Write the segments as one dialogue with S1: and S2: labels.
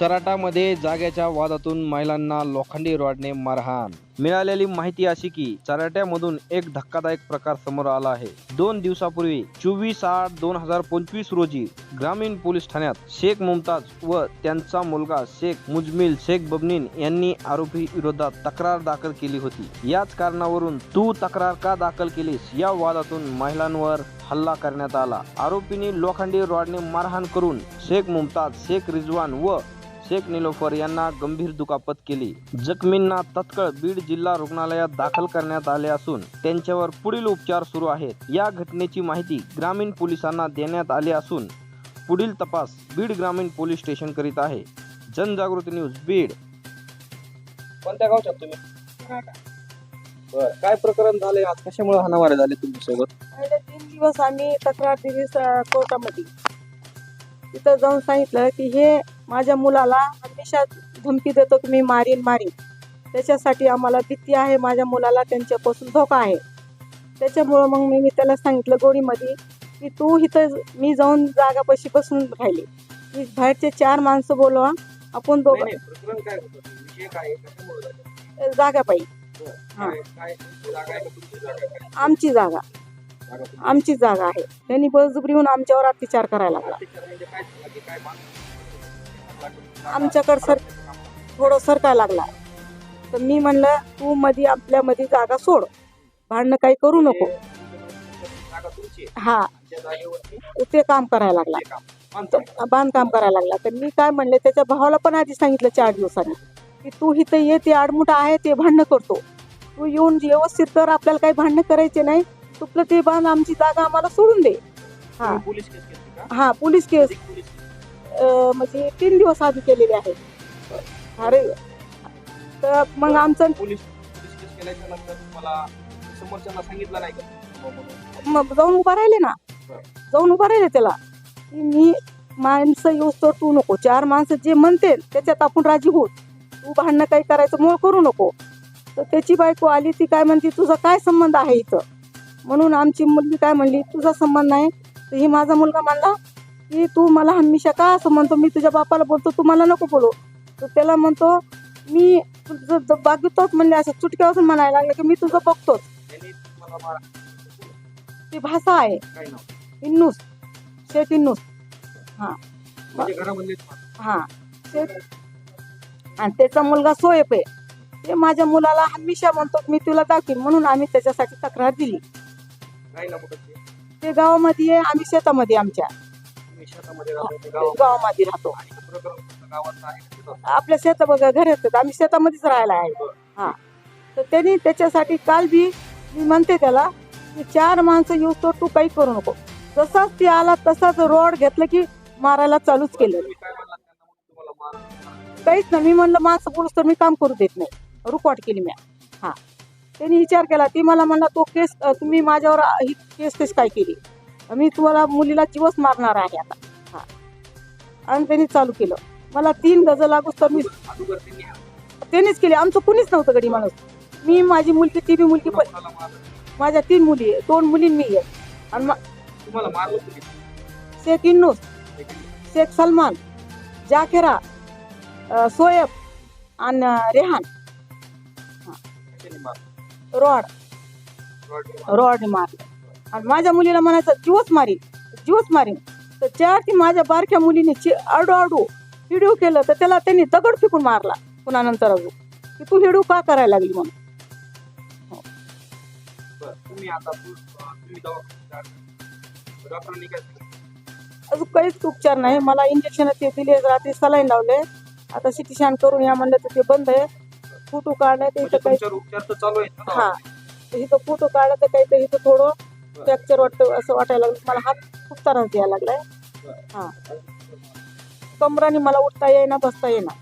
S1: चराटामध्ये जाग्याच्या वादातून महिलांना लोखंडी रॉडने मारहाण. मिळालेली माहिती अशी की चराट्यामधून एक धक्कादायक प्रकार समोर आला आहे. दोन दिवसापूर्वी चोवीस आठ दोन हजार पंचवीस रोजी ग्रामीण पोलीस ठाण्यात शेख मुमताज व त्यांचा मुलगा शेख मुजमिल शेख बबनीन यांनी आरोपी विरोधात तक्रार दाखल केली होती. याच कारणावरून तू तक्रार का दाखल केलीस? या वादातून महिलांवर हल्ला करण्यात आला. आरोपींनी लोखंडी रॉडने मारहाण करून शेख मुमताज शेख रिजवान व शेख निलोफर यांना गंभीर दुखापत केली. जखमींना तत्काळ बीड जिल्हा रुग्णालयात दाखल करण्यात आले असून त्यांच्यावर पुढील उपचार सुरू आहेत. या घटनेची माहिती ग्रामीण पोलिसांना देण्यात आली असून पुढील तपास बीड ग्रामीण पोलीस स्टेशन करीत आहे. जनजागृती न्यूज बीड.
S2: कोणत्या गावच्या तुम्ही? बर काय प्रकरण झालंय? आज कशामुळे हाणामारी झाली तुमच्यासोबत?
S3: पहिले तीन दिवस आम्ही तक्रार दिली स- कोर्टामध्ये. तिथं जाऊन सांगितलं की हे माझ्या मुलाला हमेशा धमकी देतो की मी मारीन मारीन. त्याच्यासाठी आम्हाला भीती आहे. माझ्या मुलाला त्यांच्यापासून धोका आहे. त्याच्यामुळं मग मी मी त्याला सांगितलं गोडीमध्ये की तू इथं मी जाऊन जागापाशी बसून राहिली. मी बाहेरचे चार माणसं बोलवा. आपण दोघं
S2: जागा आहे? काय
S3: आमची जागा? आमची जागा आहे. त्यांनी बळजबरी होऊन आमच्यावर अत्याचार करायला लागला. आमच्याकडं सर थोडं सरका लागला. तर मी म्हणलं तू मध्ये आपल्या मध्ये जागा सोड. भांडणं काही करू नको. हा. ते काम करायला लागला. बांधकाम करायला लागला. तर मी काय म्हणले त्याच्या भावाला पण आधी सांगितलं चार दिवसांनी की तू इथं ये ते आडमुठा आहे ते भांडणं करतो. तू येऊन व्यवस्थित कर आपल्याला काही भांडणं करायचे नाही. तुपलं ते बांध आमची जागा आम्हाला सोडून दे. हा.
S2: पोलीस केस
S3: हा पोलीस केस म्हणजे तीन दिवस आधी केलेले आहे. अरे तर मग आमचं
S2: पोलीस पोलीस केस केल्याच्यानंतर तुम्हाला समोरच्यांना सांगितलं नाही का? हो म्हणून.
S3: मग जाऊन उभा राहिले ना. जाऊन उभा राहिले त्याला. की मी माणसं येऊस तर तू नको. चार माणसं जे म्हणते त्याच्यात आपण राजी होत. तू भांडणं काही करायचं मोळ करू नको. तर त्याची बायको आली ती काय म्हणते तुझा काय संबंध आहे इथं? म्हणून आमची मुलगी काय म्हणली तुझा संबंध नाही. तर ही माझा मुलगा म्हणला की तू मला हमेशा का असं म्हणतो? मी तुझ्या बापाला बोलतो तू मला नको बोलू. तर त्याला म्हणतो मी तुझं बघतोच म्हणले असं चुटक्यापासून म्हणायला लागलं की मी तुझं बघतोच. ती भाषा आहे. इन्नूस. शेत इन्नूस.
S2: घरामधले
S3: हा. शेत आणि त्याचा मुलगा सोयप. आहे ते माझ्या मुलाला हमेशा म्हणतो मी तुला दाखवीन म्हणून आम्ही त्याच्यासाठी तक्रार दिली.
S2: ते?
S3: ते गावामध्ये आहे आम्ही शेतामध्ये आमच्या.
S2: तुम्ही शेतामध्ये राहता ते गाव
S3: गावामध्ये राहतो.
S2: आणि ते प्रकरण तुमच्या गावात आहे का तिथं?
S3: आपल्या शेता बघा घर येतात आम्ही शेतामध्येच राहायला आहे. हा. तर त्यांनी त्याच्यासाठी काल बी मी म्हणते त्याला की चार माणसं येऊ तर तू काही करू नको. जसाच ती आला तसाच रोड घेतलं की मारायला चालूच केलं.
S2: तुम्ही काय म्हणलात त्यांना म्हणून तुम्हाला मार
S3: काहीच नाही. मी म्हणलं माणसं बोलूस तर मी काम करू देत नाही. रुकवाट केली मी. हा. त्यांनी विचार केला. ती मला म्हणला तो केस अं, तुम्ही माझ्यावर ही केस केस काय केली? मी तुम्हाला मुलीला जीवच मारणार आहे आता. हा. आणि त्यांनी चालू केलं. मला तीन गज लागूस तर मी त्यांनीच केली. आमचं कुणीच नव्हतं गडी माणूस. मी माझी मुलगी ती बी मुलगी पण माझ्या तीन मुली आहे दोन मुली मी आहे. आणि शेख इन्नूस शेख सलमान जाकेरा अं, सोयब आणि रेहान. रॉड. रॉड मारलं. आणि माझ्या मुलीला म्हणायचं जीवच मारीन जीवच मारीन. तर चार ती माझ्या बारक्या मुलीने ची आडू आडू हिडू केलं तर त्याला त्यांनी दगड फेकून मारला पुन्हा नंतर अजून. की तू हिडू का करायला लागली म्हणून?
S2: सांगितलं?
S3: अजून काहीच उपचार नाही. मला इंजेक्शन ते दिले रात्री सलाईन लावले. आता सिटी स्कॅन करून या म्हणलं तर ते बंद आहे. फोटो काढणे ते
S2: म्हणजे
S3: इथं काही हा. इथं फोटो काढला तर काही तर इथं थोडं फ्रॅक्चर वाटतं असं वाटायला लागलं. मला हात खूप त्रास द्यायला लागलाय. हा. कमराने मला उठता येईना बसता येईना.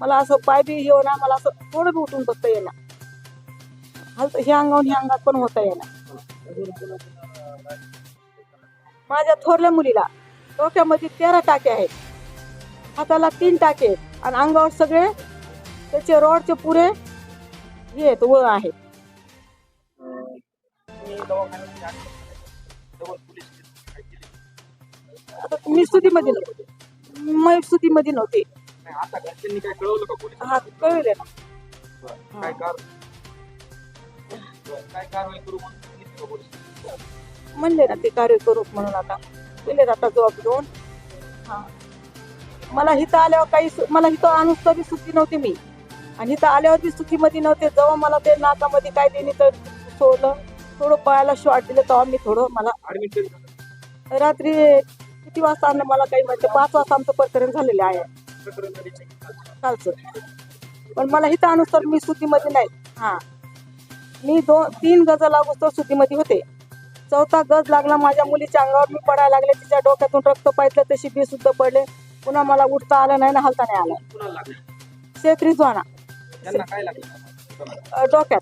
S3: मला असं पाय बी येऊ ना मला असं थोडं बी उठून बसता येईना. हालत ह्या अंगावर ह्या अंगात पण होता येईना. माझ्या थोरल्या मुलीला डोक्यामध्ये तेरा टाके आहेत. हाताला तीन टाके आहेत. आणि अंगावर सगळे त्याचे रॉडचे पुरे हे आहेत व आहेत.
S2: दवाखान्यात या. डबल पोलीस केस काय केली?
S3: आता मी सुधीमध्ये नव्हते. मी सुधीमध्ये नव्हते.
S2: नाही आता घरच्यांनी काय कळवलं का पोलीस
S3: हा. कळले ना
S2: काय कार बरं, काय कारवाई करू म्हणून सांगितलं का पोलिसांनी?
S3: म्हणले ना ते कार्य करू म्हणून आता. दिले आता जबाब देऊन हा. मला इथं आल्यावर काही सु- मला इथं आणूस तरी सुट्टी नव्हती मी. आणि इथं आल्यावर बी सुट्टीमध्ये नव्हते. जेव्हा मला ते नाकामध्ये काय देणे तर सोडलं. थोडं पायाला शॉट दिलं तेव्हा मी थोडं मला
S2: ऍडमिट?
S3: रात्री किती वाजता आणलं मला काही माहिती पाच वाजता आमचं प्रकरण झालेलं आहे. कालचं. पण मला इथं आणूस तर मी सुट्टीमध्ये नाही. हा. मी दोन तीन गज लागूस तर सुट्टीमध्ये होते. चौथा गज लागला माझ्या मुलीच्या अंगावर मी पडायला लागले. तिच्या डोक्यातून रक्त पाहिलं तशी बी सुद्धा पडले. पुन्हा मला उठता आलं नाही ना हलता नाही आलं.
S2: लागलं?
S3: अ, डोक्यात.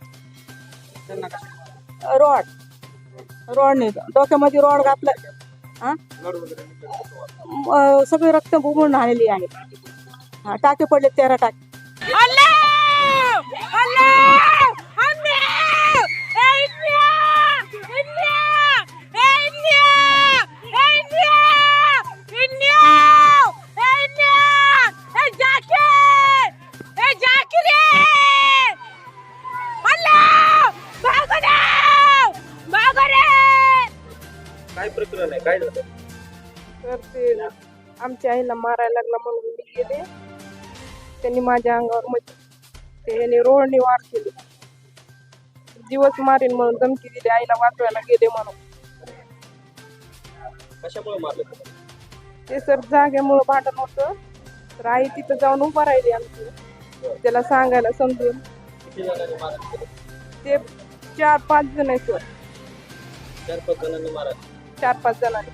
S3: रॉड. रॉडने डोक्यामध्ये रॉड घातलं हा? सगळे रक्त बुमून आलेली आहे. हा टाके पडले तेरा टाके.
S2: प्रकरण आहे काय झालं?
S4: तर ते आमच्या आईला मारायला लागला म्हणून मी गेले. त्यांनी माझ्या अंगावर म्हणजे ते याने रोडने वार केले. दिवस मारेन म्हणून धमकी दिली आईला वाचवायला गेले म्हणून.
S2: कशामुळे मारलं तुम्हाला?
S4: ते सर जागेमुळं भांडण होतं. तर आई तिथं जाऊन उभा राहिली आमची. त्याला सांगायला समजून.
S2: किती जणांनी मारलं केलं?
S4: ते चार पाच जण आहे सर.
S2: चार पाच जणांनी मारलं
S4: चार पाच जणांनी.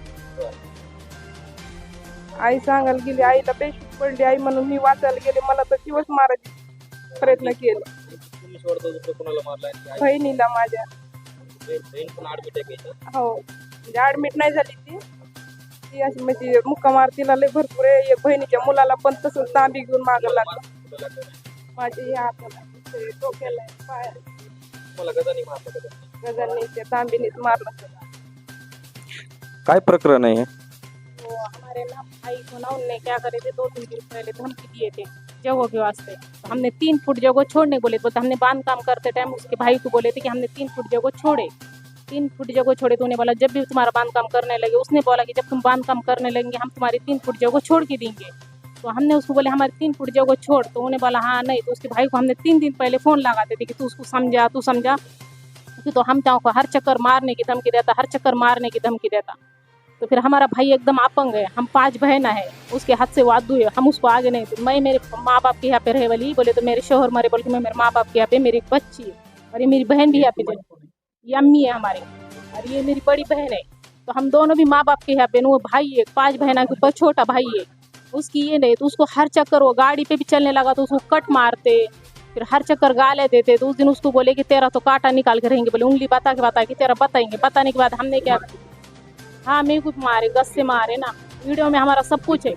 S4: आई सांगायला गेली आईला बेशुद्ध पडली आई म्हणून मी वाचायला गेले मला तर दिवस मारायचे प्रयत्न केला.
S2: तुम्ही सोडता दुसरं कोणाला मारलं आणि आई-
S4: बहिणीला माझ्या.
S2: बहीण बहीण पण ऍडमिट आहे का इथं?
S4: हो. म्हणजे ऍडमिट नाही झाली ती. ती अशी म्हणजे मुक्कामार तिला लय भरपूर आहे. एक बहिणीच्या मुलाला पण तसंच तांबी घेऊन मागं लागला.
S2: कुठं लागलं नाही?
S4: माझ्या ह्या हाताला डोक्याला पायाला
S2: तुम्हाला गजानी मारलं का?
S4: गजांनी त्या तांबीनीच मारलं.
S1: काय प्रकरण आहे
S5: तो क्या करे थे, दो तीन दिन पहले धमकी दिए थे, जगह के तो हमने तीन फुट जगह छोड़ने बोले तो हमने बाँध काम करते टाइम उसके भाई को बोले थे कि हमने तीन फुट जगह छोड़े। तीन फुट जगह छोड़े तो उन्हें बोला, जब भी तुम्हारा बाँध काम करने लगे, उसने बोला कि जब तुम बाँध काम करने लगेंगे, हम तुम्हारी तीन फुट जगह छोड़ के देंगे। तो हमने उसको बोले, हमारी तीन फुट जगह छोड़। तो उन्हें बोला हाँ नहीं तो उसके भाई को हमने तीन दिन पहले फ़ोन लगाते थे कि तू उसको समझा, तू समझा। तो हम चाहो को हर चक्कर मारने की धमकी देता, हर चक्कर मारने की धमकी देता। तो फिर हमारा भाई एकदम अपंग है हम पाँच बहना है उसके हाथ से वादू है हम उसको आगे नहीं तो मैं मेरे माँ बाप के यहाँ पे रहे वाली बोले तो मेरे शोहर मरे बोल के मैं मेरे माँ बाप के यहाँ पे मेरी एक बच्ची है और ये मेरी बहन भी यहाँ पे ये अम्मी है हमारे और ये मेरी बड़ी बहन है तो हम दोनों भी माँ बाप के यहाँ पे वो भाई है पाँच बहना के ऊपर छोटा भाई है उसकी ये नहीं तो उसको हर चक्कर वो गाड़ी पे भी चलने लगा तो उसको कट मारते फिर हर चक्कर गाले देते तो उस दिन उसको बोले कि तेरा तो कांटा निकाल के रहेंगे बोले उंगली बता के बता के तेरा बताएँगे बताने के बाद हमने क्या हाँ मेरे को मारे, गस से मारे ना। वीडियो में हमारा सब कुछ है।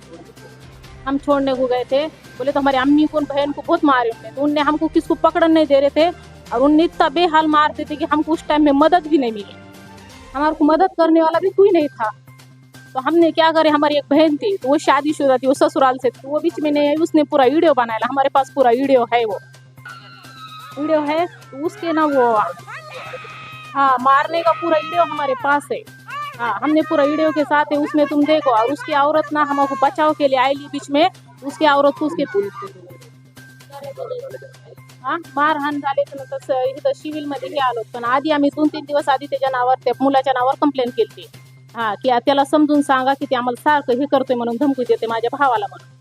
S5: हम छोड़ने को गए थे। बोले तो हमारी अम्मी को, बहन को बहुत मारे उनने तो उनने हमको किसको पकड़ने नहीं दे रहे थे? और उनने इतना बेहाल मारते थे कि हमको उस टाइम में मदद भी नहीं मिली। हमारे को मदद करने वाला भी कोई नहीं था। तो हमने क्या करे, हमारी एक बहन थी तो वो शादीशुदा थी, वो ससुराल से थी। तो वो बीच में नहीं आई, उसने पूरा वीडियो बनाया। हमारे पास पूरा वीडियो है वो। वीडियो है तो उसके ना वो हाँ मारने का पूरा वीडियो हमारे पास हाँ। हमने पूरा वीडियो के साथ है उसमें तुम देखो और उसकी औरत ना हमको बचाव के लिए आईली बीच में उसकी औरत को उसके हा। मारहाण झाले तर तसं इथं सिव्हिलमध्ये हे आलो पण आधी आम्ही दोन तीन दिवस आधी त्याच्या नावावर त्या मुलाच्या नावावर कंप्लेंट केली. हा की त्याला समजून सांगा की ते आम्हाला सारखं हे करतोय म्हणून धमकी देते माझ्या भावाला म्हणून.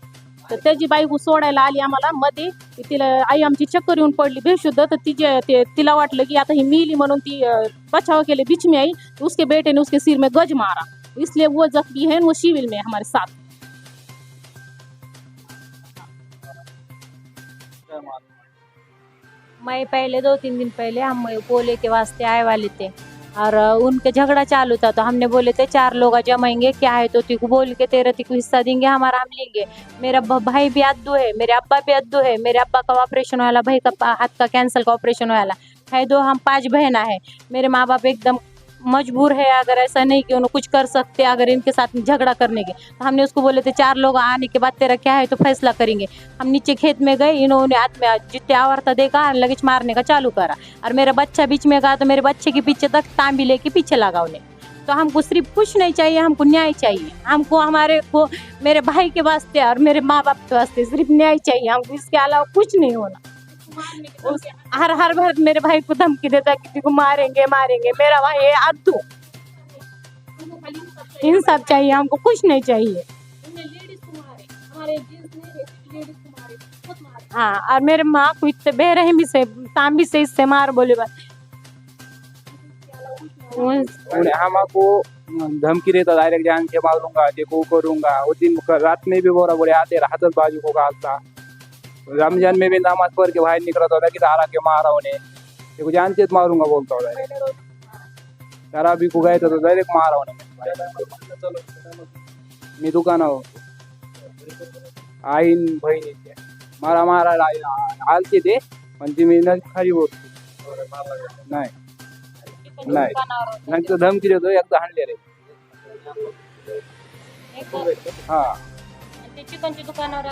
S5: तर त्याची बायको सोडायला आली आम्हाला. मध्ये ती तिला आई आमची चक्कर येऊन पडली बेशुद्ध. तर तिचे ते तिला वाटलं की आता ही मिली म्हणून ती अं, बचाव केले. बीच में आई उसके बेटे ने उसके सिर में गज मारा. इसलिए वो जख्मी है वो शिविल में है हमारे साथ.
S6: मैं पहले दो तीन दिन पहले हम बोले के वास्ते आए वाले थे और उनके झगड़ा चालू था तो हमने बोले थे चार लोग जमाएंगे क्या है? तो तिको बोल के तेरा तिको हिस्सा देंगे हमारा हम लेंगे। मेरा भाई भी अद्दू है मेरे अब्बा भी अद्दू है मेरे अब्बा का ऑपरेशन वाला भाई का हाथ का कैंसर का ऑपरेशन वाला है दो हम पांच बहना है। मेरे माँ बाप एकदम मजबूर है, अगर ऐसा नहीं कि उन्होंने कुछ कर सकते, अगर इनके साथ झगड़ा करने के। तो हमने उसको बोले थे, चार लोग आने के बाद तेरा क्या है तो फैसला करेंगे। हम नीचे खेत में गए, इन्होंने हाथ में जितने आवर्ता देखा, लगेच मारने का चालू करा। और मेरा बच्चा बीच में गया तो मेरे बच्चे के पीछे तक तांबी लेके पीछे लगा उन्हें। तो हमको सिर्फ़ कुछ नहीं चाहिए, हमको न्याय चाहिए। हमको हमारे को, मेरे भाई के वास्ते और मेरे माँ बाप के वास्ते सिर्फ़ न्याय चाहिए। हमको इसके अलावा कुछ नहीं होना। हर हर बार मेरे भाई को धमकी देता कि तेको मारेंगे मारेंगे। मेरा भाई है अद्दू। इंसाफ चाहिए, हमको कुछ नहीं चाहिए। हाँ और मेरे माँ को इतने बेरहमी से, तांबी से इससे मार बोले
S7: हमको धमकी देता डायरेक्ट जान के मारूँगा, देखो करूँगा। उस दिन रात में भी बोरा बोले, आते हाथत बाजू को गालता। रमजान में भी नमाज पढ़ के बाहर निकला था कि तारा के मारा उन्हें देखो जानते तो मारूंगा बोलता हूँ। तारा भी को गए तो डायरेक्ट मारा उन्हें मी दुकानावर आईन बहिणीचे मारा मारा आलते ते पण ती मी खाली होत नाही। नाही। नंतर धमकी देतो एकदा हाणले रे हा।
S6: चिकनच्या दुकानावर